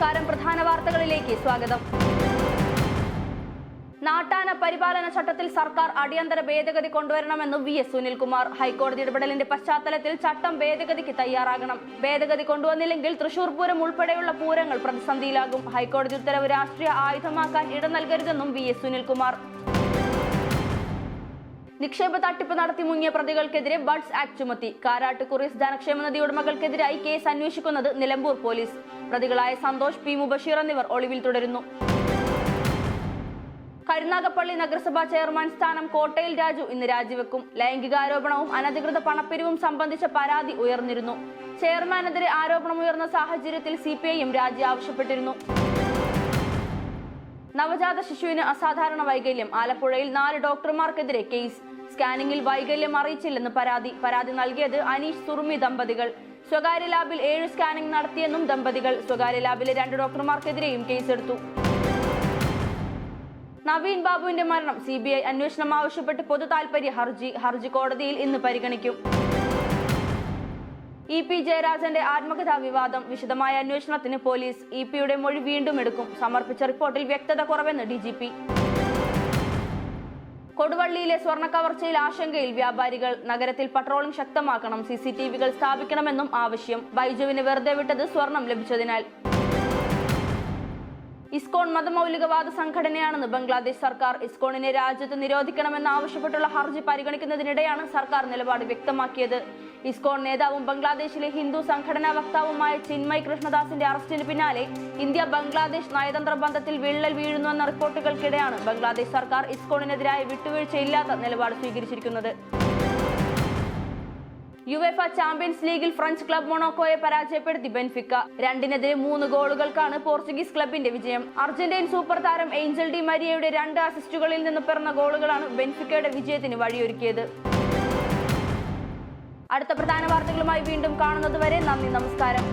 നമസ്കാരം. പ്രധാന വാർത്തകളിലേക്ക് സ്വാഗതം. നാട്ടാന പരിപാലന ചട്ടത്തിൽ സർക്കാർ അടിയന്തര ഭേദഗതി കൊണ്ടുവരണമെന്ന് വി എസ് സുനിൽകുമാർ. ഹൈക്കോടതി ഇടപെടലിന്റെ പശ്ചാത്തലത്തിൽ ചട്ടം ഭേദഗതിക്ക് തയ്യാറാകണം. ഭേദഗതി കൊണ്ടുവന്നില്ലെങ്കിൽ തൃശൂർ പൂരം ഉൾപ്പെടെയുള്ള പൂരങ്ങൾ പ്രതിസന്ധിയിലാകും. ഹൈക്കോടതി ഉത്തരവ് രാഷ്ട്രീയ ആയുധമാക്കാൻ ഇട നൽകരുതെന്നും വി എസ് സുനിൽകുമാർ. നിക്ഷേപ തട്ടിപ്പ് നടത്തി മുങ്ങിയ പ്രതികൾക്കെതിരെ ബഡ്സ് ആക്ട് ചുമത്തി. കാരാട്ട് കുറീസ് ധനക്ഷേമ നിധി ഉടമകൾക്കെതിരായി കേസ് അന്വേഷിക്കുന്നത് നിലമ്പൂർ പോലീസ്. പ്രതികളായ സന്തോഷ് പി മുബഷീർ എന്നിവർ ഒളിവിൽ തുടരുന്നു. കരുനാഗപ്പള്ളി നഗരസഭാ ചെയർമാൻ സ്ഥാനം കോട്ടയിൽ രാജു ഇന്ന് രാജിവെക്കും. ലൈംഗികാരോപണവും അനധികൃത പണപ്പിരിവും സംബന്ധിച്ച പരാതി ഉയർന്നിരുന്നു. ചെയർമാനെതിരെ ആരോപണമുയർന്ന സാഹചര്യത്തിൽ സി പി ഐയും രാജി ആവശ്യപ്പെട്ടിരുന്നു. നവജാത ശിശുവിന് അസാധാരണ വൈകല്യം. ആലപ്പുഴയിൽ നാല് ഡോക്ടർമാർക്കെതിരെ കേസ്. സ്കാനിംഗിൽ വൈകല്യം അറിയിച്ചില്ലെന്ന് പരാതി. പരാതി നൽകിയത് അനീഷ് സുറുമി ദമ്പതികൾ. സ്വകാര്യ ലാബിൽ ഏഴ് സ്കാനിംഗ് നടത്തിയെന്നും ദമ്പതികൾ സ്വകാര്യ ലാബിലെ രണ്ട് ഡോക്ടർമാർക്കെതിരെയും കേസെടുത്തു. നവീൻ ബാബുവിന്റെ മരണം. സി ബി ഐ അന്വേഷണം ആവശ്യപ്പെട്ട് പൊതു താൽപര്യ ഹർജി. ഹർജി കോടതിയിൽ ഇന്ന് പരിഗണിക്കും. ഇ പി ജയരാജന്റെ ആത്മകഥാ വിവാദം വിശദമായ അന്വേഷണത്തിന് പോലീസ് ഇ പിയുടെ മൊഴി വീണ്ടും എടുക്കും. സമർപ്പിച്ച റിപ്പോർട്ടിൽ വ്യക്തത കുറവെന്ന് ഡി ജി പി. കൊടുവള്ളിയിലെ സ്വർണ കവർച്ചയിൽ ആശങ്കയിൽ വ്യാപാരികൾ നഗരത്തിൽ പട്രോളിംഗ് ശക്തമാക്കണം. സി സി ടി വികൾ സ്ഥാപിക്കണമെന്നും ആവശ്യം. ബൈജുവിന് വെറുതെ വിട്ടത് സ്വർണം ലഭിച്ചതിനാൽ. ഇസ്കോൺ മതമൗലികവാദ സംഘടനയാണെന്ന് ബംഗ്ലാദേശ് സർക്കാർ ഇസ്കോണിനെ രാജ്യത്ത് നിരോധിക്കണമെന്ന് ആവശ്യപ്പെട്ടുള്ള ഹർജി പരിഗണിക്കുന്നതിനിടെയാണ് സർക്കാർ നിലപാട് വ്യക്തമാക്കിയത്. ഇസ്കോൺ നേതാവും ബംഗ്ലാദേശിലെ ഹിന്ദു സംഘടനാ വക്താവുമായ ചിന്മയ് കൃഷ്ണദാസിന്റെ അറസ്റ്റിന് പിന്നാലെ ഇന്ത്യ ബംഗ്ലാദേശ് നയതന്ത്ര ബന്ധത്തിൽ വിള്ളൽ വീഴുന്നുവെന്ന റിപ്പോർട്ടുകൾക്കിടെയാണ് ബംഗ്ലാദേശ് സർക്കാർ ഇസ്കോണിനെതിരായ വിട്ടുവീഴ്ചയില്ലാത്ത നിലപാട് സ്വീകരിച്ചിരിക്കുന്നത്. യുവേഫ ചാമ്പ്യൻസ് ലീഗിൽ ഫ്രഞ്ച് ക്ലബ് മൊണോക്കോയെ പരാജയപ്പെടുത്തി ബെൻഫിക്ക. രണ്ടിനെതിരെ മൂന്ന് ഗോളുകൾക്കാണ് പോർച്ചുഗീസ് ക്ലബിന്റെ വിജയം. അർജന്റീൻ സൂപ്പർ താരം ഏഞ്ചൽ ഡി മരിയയുടെ രണ്ട് അസിസ്റ്റുകളിൽ നിന്ന് പിറന്ന ഗോളുകളാണ് ബെൻഫിക്കയുടെ വിജയത്തിന് വഴിയൊരുക്കിയത്. അടുത്ത പ്രധാന വാർത്തകളുമായി വീണ്ടും കാണുന്നതുവരെ നന്ദി നമസ്കാരം.